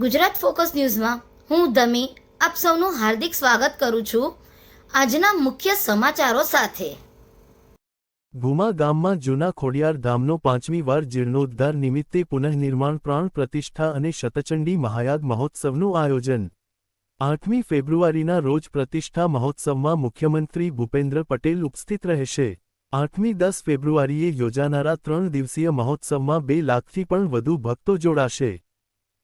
Gujarat focus ન્યૂઝમાં હું ધમી આપ સૌનું હાર્દિક સ્વાગત કરું છું આજના મુખ્ય સમાચારો સાથે. ભૂમા ગામમાં જૂના ખોડિયાર ધામનો પાંચમી વાર જીર્ણોદ્ધાર નિમિત્તે પુનઃનિર્માણ પ્રાણ પ્રતિષ્ઠા અને શતચંડી મહાયાગ મહોત્સવનું આયોજન. આઠમી ફેબ્રુઆરીના રોજ પ્રતિષ્ઠા મહોત્સવમાં મુખ્યમંત્રી ભૂપેન્દ્ર પટેલ ઉપસ્થિત રહેશે. આઠમી દસ ફેબ્રુઆરીએ યોજાનારા ત્રણ દિવસીય મહોત્સવમાં બે લાખથી પણ વધુ ભક્તો જોડાશે.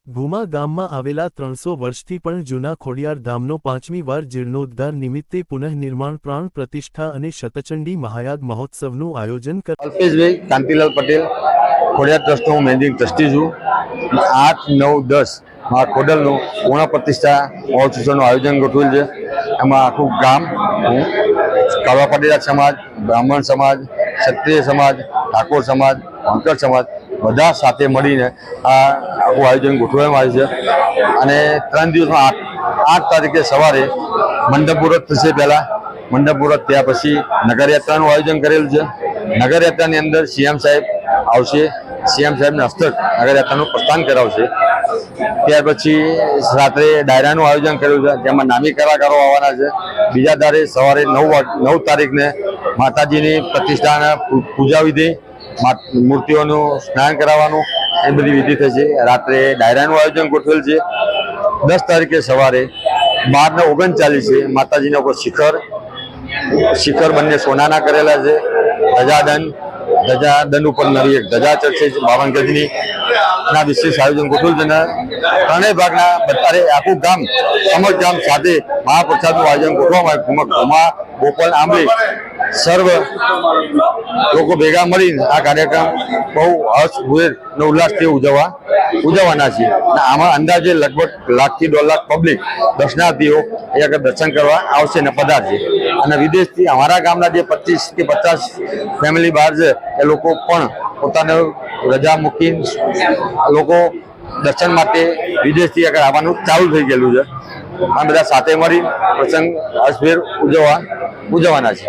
ભૂમા ગામમાં આવેલા ત્રણસો વર્ષથી પણ જૂના ખોડિયાર ધામનો પાંચમી વાર જીર્ણોદ્ધાર નિમિત્તે પુનઃનિર્માણ પ્રાણ પ્રતિષ્ઠા અને શતચંડી મહાયાગ મહોત્સવનું આયોજન કર અલ્પેશભાઈ કાંતિલાલ પટેલ, ખોડિયાર ટ્રસ્ટનો હું મેનેજિંગ ટ્રસ્ટી છું. આઠ, નવ, દસ આ ખોડલનું પૂર્ણ પ્રતિષ્ઠા મહોત્સવનું આયોજન ગોઠવેલ છે. એમાં આખું ગામ કાળવા પટેલા સમાજ, બ્રાહ્મણ સમાજ, ક્ષત્રિય સમાજ, ઠાકોર સમાજ વાંકર સમાજ બધા સાથે મળીને આ આખું આયોજન ગોઠવવામાં આવ્યું છે. અને ત્રણ દિવસમાં આઠ આઠ તારીખે સવારે મંડપ મુહૂર્ત થશે પહેલાં. મંડપ મુહૂર્ત થયા પછી નગરયાત્રાનું આયોજન કરેલું છે. નગરયાત્રાની અંદર સીએમ સાહેબ આવશે. સીએમ સાહેબના હસ્તક નગરયાત્રાનું પ્રસ્થાન કરાવશે. ત્યાર પછી રાત્રે ડાયરાનું આયોજન કર્યું છે. જેમાં નામી કલાકારો આવવાના છે. બીજા દારે સવારે નવ નવ તારીખને માતાજીની પ્રતિષ્ઠાના પૂજા વિધિ મૂર્તિઓનું સ્નાન કરાવવાનું, એ બધી વિધિ થશે રાત્રે ડાયરાનું આયોજન ગોઠવેલ છે. દસ તારીખે સવારે બાર ને ઓગણચાલીસે માતાજીના ઉપર શિખર. શિખર બંને સોનાના કરેલા છે. ધજાદન ધજાદન ઉપર નવી એક ધજા ચડશે બાવન ગજની. ના વિશેષ આયોજન ગોઠવેલ છે. ત્રણેય ભાગના બધારે આખું ગામ સમજ ગામ સાથે મહાપ્રસાદનું આયોજન ગોઠવવામાં આવ્યું. ઘુમા ગોપાલ આંબે સર્વ લોકો ભેગા મળીને આ કાર્યક્રમ બહુ હર્ષભેર અને ઉલ્લાસથી ઉજવવા, ઉજવવાના છે અને આમાં અંદાજે લગભગ લાખથી દોઢ લાખ પબ્લિક દર્શનાર્થીઓ એ આગળ દર્શન કરવા આવશે ને પધારશે. અને વિદેશથી અમારા ગામના જે પચીસ કે પચાસ ફેમિલી બહાર છે, એ લોકો પણ પોતાને રજા મૂકી લોકો દર્શન માટે વિદેશથી આગળ આવવાનું ચાલુ થઈ ગયેલું છે. આ બધા સાથે મળી પ્રસંગ હર્ષભેર ઉજવવા, ઉજવવાના છે